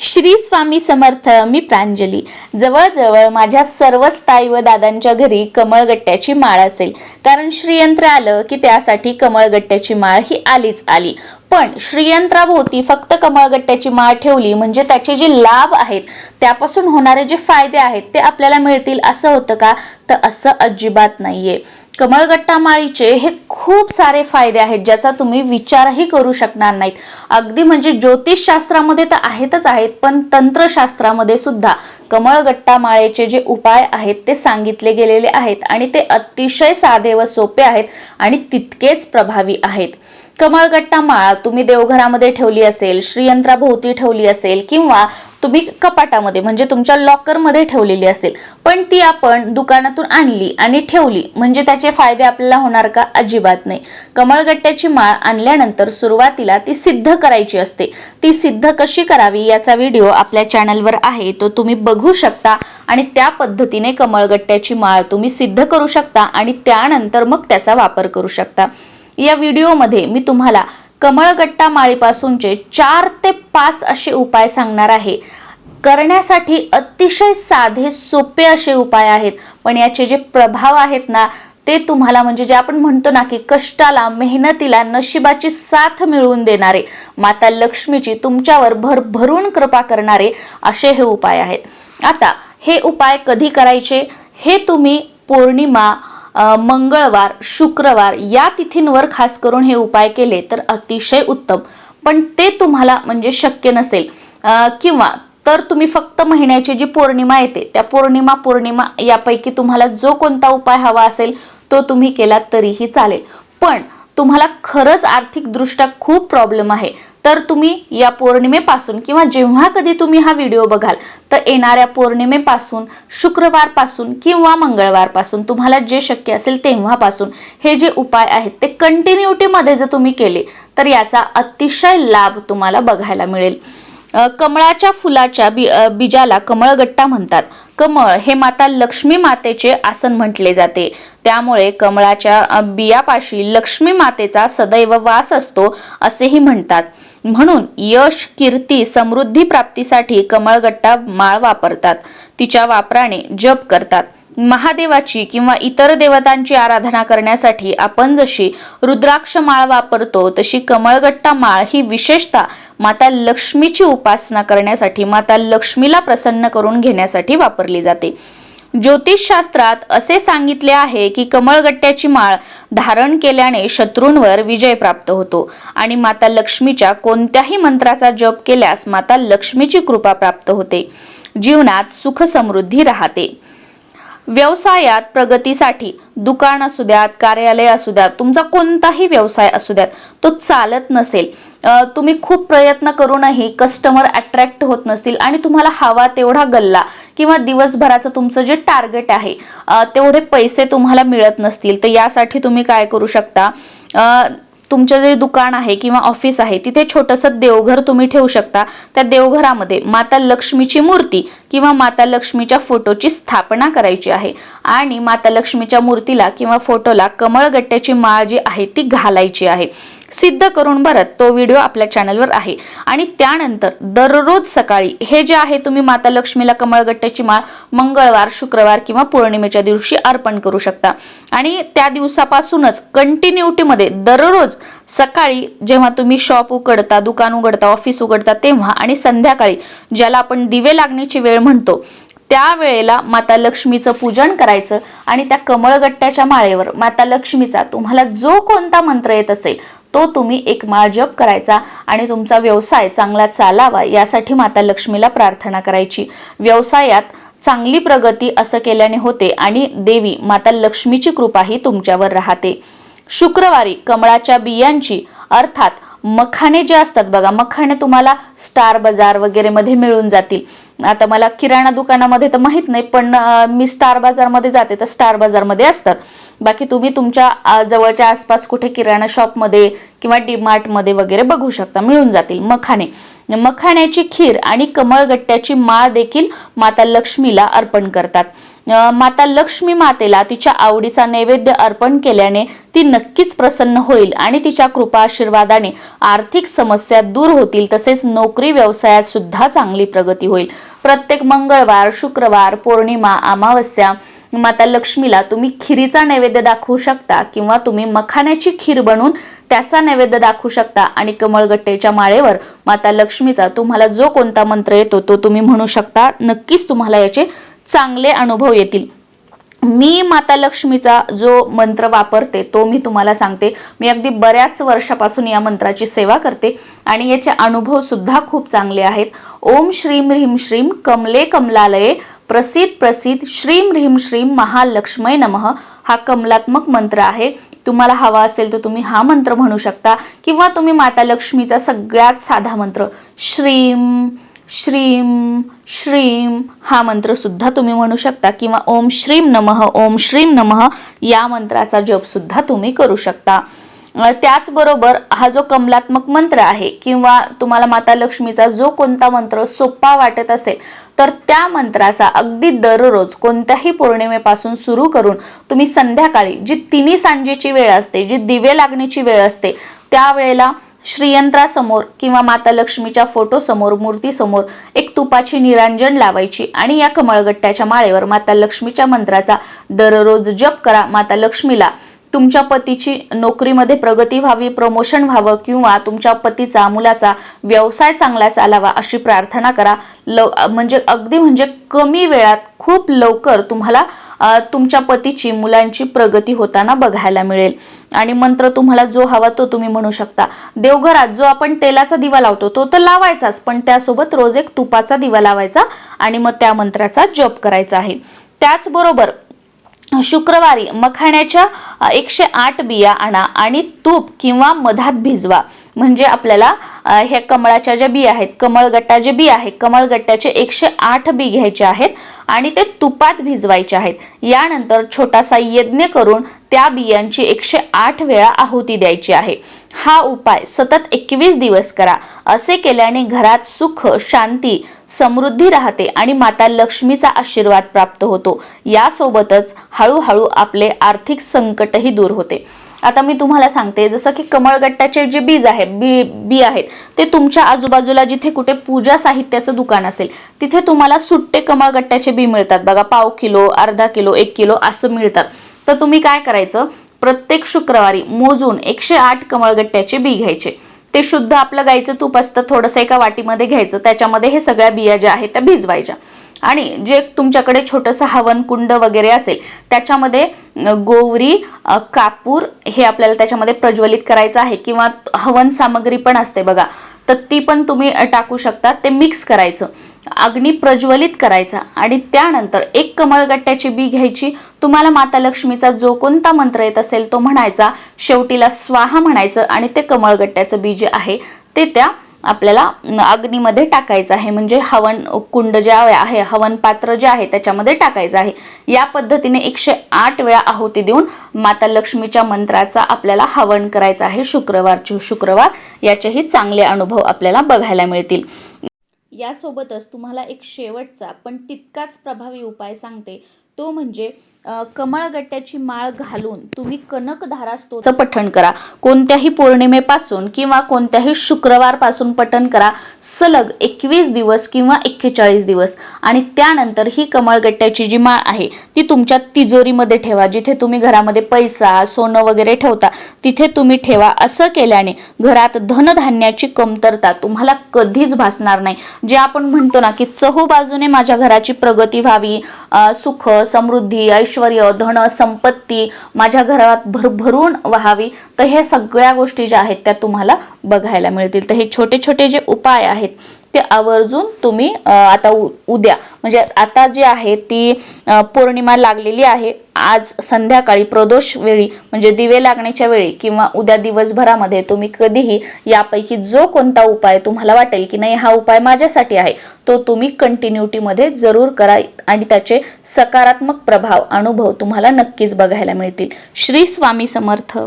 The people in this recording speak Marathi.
श्री स्वामी समर्थ मी प्रांजली. जवळजवळ माझ्या सर्वच ताई व दादांच्या घरी कमळगट्ट्याची माळ असेल. कारण श्रीयंत्र आलं की त्यासाठी कमळगट्ट्याची माळ ही आलीच आली. पण श्रीयंत्राभोवती फक्त कमळगट्ट्याची माळ ठेवली म्हणजे त्याचे जे लाभ आहेत त्यापासून होणारे जे फायदे आहेत ते आपल्याला मिळतील असं होतं का? तर असं अजिबात नाहीये. कमळगट्टा माळीचे हे खूप सारे फायदे आहेत ज्याचा तुम्ही विचारही करू शकणार नाहीत. अगदी म्हणजे ज्योतिषशास्त्रामध्ये तर आहेतच आहेत पण तंत्रशास्त्रामध्ये सुद्धा कमळगट्टा माळेचे जे उपाय आहेत ते सांगितले गेलेले आहेत आणि ते अतिशय साधे व सोपे आहेत आणि तितकेच प्रभावी आहेत. कमळगट्टा माळ तुम्ही देवघरामध्ये ठेवली असेल श्रीयंत्राभोवती ठेवली असेल किंवा तुम्ही कपाटामध्ये म्हणजे तुमच्या लॉकरमध्ये ठेवलेली असेल. पण ती आपण दुकानातून आणली आणि ठेवली म्हणजे त्याचे फायदे आपल्याला होणार का? अजिबात नाही. कमळगट्ट्याची माळ आणल्यानंतर सुरुवातीला ती सिद्ध करायची असते. ती सिद्ध कशी करावी याचा व्हिडिओ आपल्या चॅनलवर आहे तो तुम्ही बघू शकता आणि त्या पद्धतीने कमळगट्ट्याची माळ तुम्ही सिद्ध करू शकता आणि त्यानंतर मग त्याचा वापर करू शकता. या व्हिडिओमध्ये मी तुम्हाला कमळगट्टा माळीपासूनचे चार ते पाच असे उपाय सांगणार आहे. करण्यासाठी अतिशय साधे सोपे असे उपाय आहेत. पण याचे जे प्रभाव आहेत ना ते तुम्हाला म्हणजे जे आपण म्हणतो ना की कष्टाला मेहनतीला नशिबाची साथ मिळवून देणारे माता लक्ष्मीची तुमच्यावर भरभरून कृपा करणारे असे हे उपाय आहेत. आता हे उपाय कधी करायचे? हे तुम्ही पौर्णिमा मंगळवार शुक्रवार या तिथींवर खास करून हे उपाय केले तर अतिशय उत्तम. पण ते तुम्हाला म्हणजे शक्य नसेल. किंवा तर तुम्ही फक्त महिन्याची जी पौर्णिमा येते त्या पौर्णिमा पौर्णिमा यापैकी तुम्हाला जो कोणता उपाय हवा असेल तो तुम्ही केला तरीही चालेल. पण तुम्हाला खरंच आर्थिकदृष्ट्या खूप प्रॉब्लेम आहे. तर तुम्ही या पौर्णिमेपासून किंवा जेव्हा कधी तुम्ही हा व्हिडिओ बघाल तर येणाऱ्या पौर्णिमेपासून शुक्रवारपासून किंवा मंगळवारपासून तुम्हाला जे शक्य असेल तेव्हापासून हे जे उपाय आहेत ते कंटिन्युटीमध्ये जर तुम्ही केले तर याचा अतिशय लाभ तुम्हाला बघायला मिळेल. कमळाच्या फुलाच्या बी बीजाला कमळगट्टा म्हणतात. कमळ हे माता लक्ष्मी मातेचे आसन म्हटले जाते. त्यामुळे कमळाच्या बियापाशी लक्ष्मी मातेचा सदैव वास असतो असेही म्हणतात. म्हणून यश कीर्ती समृद्धी प्राप्तीसाठी कमळगट्टा माळ वापरतात. तिच्या वापराने जप करतात. महादेवाची किंवा इतर देवतांची आराधना करण्यासाठी आपण जशी रुद्राक्ष माळ वापरतो तशी कमळगट्टा माळ ही विशेषतः माता लक्ष्मीची उपासना करण्यासाठी माता लक्ष्मीला प्रसन्न करून घेण्यासाठी वापरली जाते. ज्योतिषशास्त्रात असे सांगितले आहे की कमळगट्ट्याची माळ धारण केल्याने शत्रूंवर विजय प्राप्त होतो. आणि माता लक्ष्मीच्या कोणत्याही मंत्राचा जप केल्यास माता लक्ष्मीची कृपा प्राप्त होते. जीवनात सुख समृद्धी राहते. व्यवसायात प्रगतीसाठी दुकान असू द्यात कार्यालय असू द्यात तुमचा कोणताही व्यवसाय असू द्यात तो चालत नसेल. तुम्ही खूप प्रयत्न करूनही कस्टमर अट्रॅक्ट होत नसतील आणि तुम्हाला हवा तेवढा गल्ला किंवा दिवसभराचं तुमचं जे टार्गेट आहे तेवढे पैसे तुम्हाला मिळत नसतील. तर यासाठी तुम्ही काय करू शकता? तुमचं जे दुकान आहे किंवा ऑफिस आहे तिथे छोटंसं देवघर तुम्ही ठेवू शकता. त्या देवघरामध्ये माता लक्ष्मीची मूर्ती किंवा माता लक्ष्मीच्या फोटोची स्थापना करायची आहे. आणि माता लक्ष्मीच्या मूर्तीला किंवा फोटोला कमळगट्ट्याची माळ जी आहे ती घालायची आहे. सिद्ध करून भरत तो व्हिडिओ आपल्या चॅनलवर आहे. आणि त्यानंतर दररोज सकाळी हे जे आहे तुम्ही माता लक्ष्मीला कमळगट्ट्याची माळ मंगळवार शुक्रवार किंवा पौर्णिमेच्या दिवशी अर्पण करू शकता. आणि त्या दिवसापासूनच कंटिन्युटीमध्ये दररोज सकाळी जेव्हा तुम्ही शॉप उघडता दुकान उघडता ऑफिस उघडता तेव्हा आणि संध्याकाळी ज्याला आपण दिवे लागण्याची वेळ म्हणतो त्यावेळेला माता लक्ष्मीचं पूजन करायचं आणि त्या कमळगट्ट्याच्या माळेवर माता लक्ष्मीचा तुम्हाला जो कोणता मंत्र येत असेल तो तुम्ही एक माळ जप करायचा आणि तुमचा व्यवसाय चांगला चालावा यासाठी माता लक्ष्मीला प्रार्थना करायची. व्यवसायात चांगली प्रगती असं केल्याने होते आणि देवी माता लक्ष्मीची कृपाही तुमच्यावर राहते. शुक्रवारी कमळाच्या बियांची अर्थात मखाणे जे असतात बघा मखाणे तुम्हाला स्टार बाजार वगैरे मध्ये मिळून जातील. आता मला किराणा दुकानामध्ये तर माहीत नाही पण मी स्टार बाजारमध्ये जाते तर स्टार बाजारमध्ये असतात. बाकी तुम्ही तुमच्या जवळच्या आसपास कुठे किराणा शॉपमध्ये किंवा डीमार्टमध्ये वगैरे बघू शकता मिळून जातील मखाणे. मखाण्याची खीर आणि कमळगट्ट्याची माळ देखील माता लक्ष्मीला अर्पण करतात. माता लक्ष्मी मातेला तिच्या आवडीचा नैवेद्य अर्पण केल्याने ती नक्कीच प्रसन्न होईल आणि तिच्या कृपा आशीर्वादाने आर्थिक समस्या दूर होतील तसेच नोकरी व्यवसायात सुद्धा चांगली प्रगती होईल. प्रत्येक मंगळवार शुक्रवार पौर्णिमा अमावस्या माता लक्ष्मीला तुम्ही खिरीचा नैवेद्य दाखवू शकता किंवा तुम्ही मखाण्याची खीर बनवून त्याचा नैवेद्य दाखवू शकता आणि कमळगट्टेच्या माळेवर माता लक्ष्मीचा तुम्हाला जो कोणता मंत्र येतो तो तुम्ही म्हणू शकता. नक्कीच तुम्हाला याचे चांगले अनुभव येतील. मी माता लक्ष्मीचा जो मंत्र वापरते तो मी तुम्हाला सांगते. मी अगदी बऱ्याच वर्षापासून या मंत्राची सेवा करते आणि याचे अनुभव सुद्धा खूप चांगले आहेत. ओम श्रीम ह्रीम श्रीम कमले कमलालये प्रसिद्ध प्रसिद्ध श्रीम ह्रीम श्रीम महालक्ष्मय नमः. हा कमलात्मक मंत्र आहे. तुम्हाला हवा असेल तर तुम्ही हा मंत्र म्हणू शकता किंवा तुम्ही माता लक्ष्मीचा सगळ्यात साधा मंत्र श्रीम श्रीम श्रीम हा मंत्र सुद्धा तुम्ही म्हणू शकता. किंवा ओम श्रीम नमः ओम श्रीम नमः या मंत्राचा जप सुद्धा तुम्ही करू शकता. त्याचबरोबर हा जो कमलात्मक मंत्र आहे किंवा तुम्हाला माता लक्ष्मीचा जो कोणता मंत्र सोपा वाटत असेल तर त्या मंत्राचा अगदी दररोज कोणत्याही पौर्णिमेपासून सुरू करून तुम्ही संध्याकाळी जी तिन्ही सांजेची वेळ असते जी दिवे लागण्याची वेळ असते त्यावेळेला श्रीयंत्रासमोर किंवा माता लक्ष्मीच्या फोटोसमोर मूर्तीसमोर एक तुपाची निरांजन लावायची आणि या कमळगट्ट्याच्या माळेवर माता लक्ष्मीच्या मंत्राचा दररोज जप करा माता लक्ष्मीला तुमच्या पतीची नोकरीमध्ये प्रगती व्हावी प्रमोशन व्हावं किंवा तुमच्या पतीचा मुलाचा व्यवसाय चांगला चालावा अशी प्रार्थना करा. लव म्हणजे अगदी म्हणजे कमी वेळात खूप लवकर तुम्हाला तुमच्या पतीची मुलांची प्रगती होताना बघायला मिळेल. आणि मंत्र तुम्हाला जो हवा तो तुम्ही म्हणू शकता. देवघरात जो आपण तेलाचा दिवा लावतो तो तर लावायचाच पण त्यासोबत रोज एक तुपाचा दिवा लावायचा आणि मग त्या मंत्राचा जप करायचा आहे. त्याचबरोबर शुक्रवारी मखाण्याच्या एकशे आठ बिया आणा आणि तूप किंवा मधात भिजवा. म्हणजे आपल्याला ह्या कमळाच्या ज्या बी आहेत कमळगट्टा जे बी आहे कमळगट्ट्याचे एकशे आठ बी घ्यायचे आहेत आणि ते तुपात भिजवायचे आहेत. यानंतर छोटासा यज्ञ करून त्या बियांची एकशे आठ वेळा आहुती द्यायची आहे. हा उपाय सतत एकवीस दिवस करा. असे केल्याने घरात सुख शांती समृद्धी राहते आणि माता लक्ष्मीचा आशीर्वाद प्राप्त होतो. यासोबतच हळूहळू आपले आर्थिक संकटही दूर होते. आता मी तुम्हाला सांगते जसं की कमळगट्ट्याचे जे बीज आहे बी बी आहेत ते तुमच्या आजूबाजूला जिथे कुठे पूजा साहित्याचं दुकान असेल तिथे तुम्हाला सुट्टे कमळगट्ट्याचे बी मिळतात. बघा पाव किलो अर्धा किलो एक किलो असं मिळतात. तर तुम्ही काय करायचं प्रत्येक शुक्रवारी मोजून एकशे आठ कमळगट्ट्याचे बी घ्यायचे. ते शुद्ध आपलं गाईचं तूप असतं थोडंसं एका वाटीमध्ये घ्यायचं त्याच्यामध्ये हे सगळ्या बिया ज्या आहेत त्या भिजवायच्या. आणि जे तुमच्याकडे छोटंसं हवनकुंड वगैरे असेल त्याच्यामध्ये गोवरी कापूर हे आपल्याला त्याच्यामध्ये प्रज्वलित करायचं आहे किंवा हवन सामग्री पण असते बघा तर ती पण तुम्ही टाकू शकता ते मिक्स करायचं. अग्नी प्रज्वलित करायचा आणि त्यानंतर एक कमळगट्ट्याची बी घ्यायची. तुम्हाला माता लक्ष्मीचा जो कोणता मंत्र येत असेल तो म्हणायचा शेवटीला स्वाहा म्हणायचं आणि ते कमळगट्ट्याचं बी जे आहे ते त्या आपल्याला अग्नीमध्ये टाकायचं आहे. म्हणजे हवन कुंड जे आहे हवन पात्र जे आहे त्याच्यामध्ये टाकायचं आहे. या पद्धतीने एकशे आठ वेळा आहुती देऊन माता लक्ष्मीच्या मंत्राचा आपल्याला हवन करायचं आहे शुक्रवारचे शुक्रवार. याचेही चांगले अनुभव आपल्याला बघायला मिळतील. यासोबतच तुम्हाला एक शेवटचा पण तितकाच प्रभावी उपाय सांगते. तो म्हणजे कमळगट्ट्याची माळ घालून तुम्ही कनकधारा स्तोत्र पठण करा. कोणत्याही पौर्णिमेपासून किंवा कोणत्याही शुक्रवारपासून पठण करा. सलग एकवीस दिवस किंवा एक्केचाळीस दिवस. आणि त्यानंतर ही कमळगट्ट्याची जी माळ आहे ती तुमच्या तिजोरीमध्ये ठेवा. जिथे तुम्ही घरामध्ये पैसा सोनं वगैरे ठेवता तिथे तुम्ही ठेवा. असं केल्याने घरात धनधान्याची कमतरता तुम्हाला कधीच भासणार नाही. जे आपण म्हणतो ना की चहू बाजूने माझ्या घराची प्रगती व्हावी सुख समृद्धी ऐश्वर धन संपत्ती माझ्या घरात भरभरून व्हावी तर हे सगळ्या गोष्टी ज्या आहेत त्या तुम्हाला बघायला मिळतील. तर हे छोटे छोटे जे उपाय आहेत ते आवर्जून तुम्ही आता उद्या म्हणजे आता जी आहे ती पौर्णिमा लागलेली आहे. आज संध्याकाळी प्रदोष वेळी म्हणजे दिवे लागण्याच्या वेळी किंवा उद्या दिवसभरामध्ये तुम्ही कधीही यापैकी जो कोणता उपाय तुम्हाला वाटेल की नाही हा उपाय माझ्यासाठी आहे तो तुम्ही कंटिन्युटीमध्ये जरूर करा आणि त्याचे सकारात्मक प्रभाव अनुभव तुम्हाला नक्कीच बघायला मिळतील. श्री स्वामी समर्थ.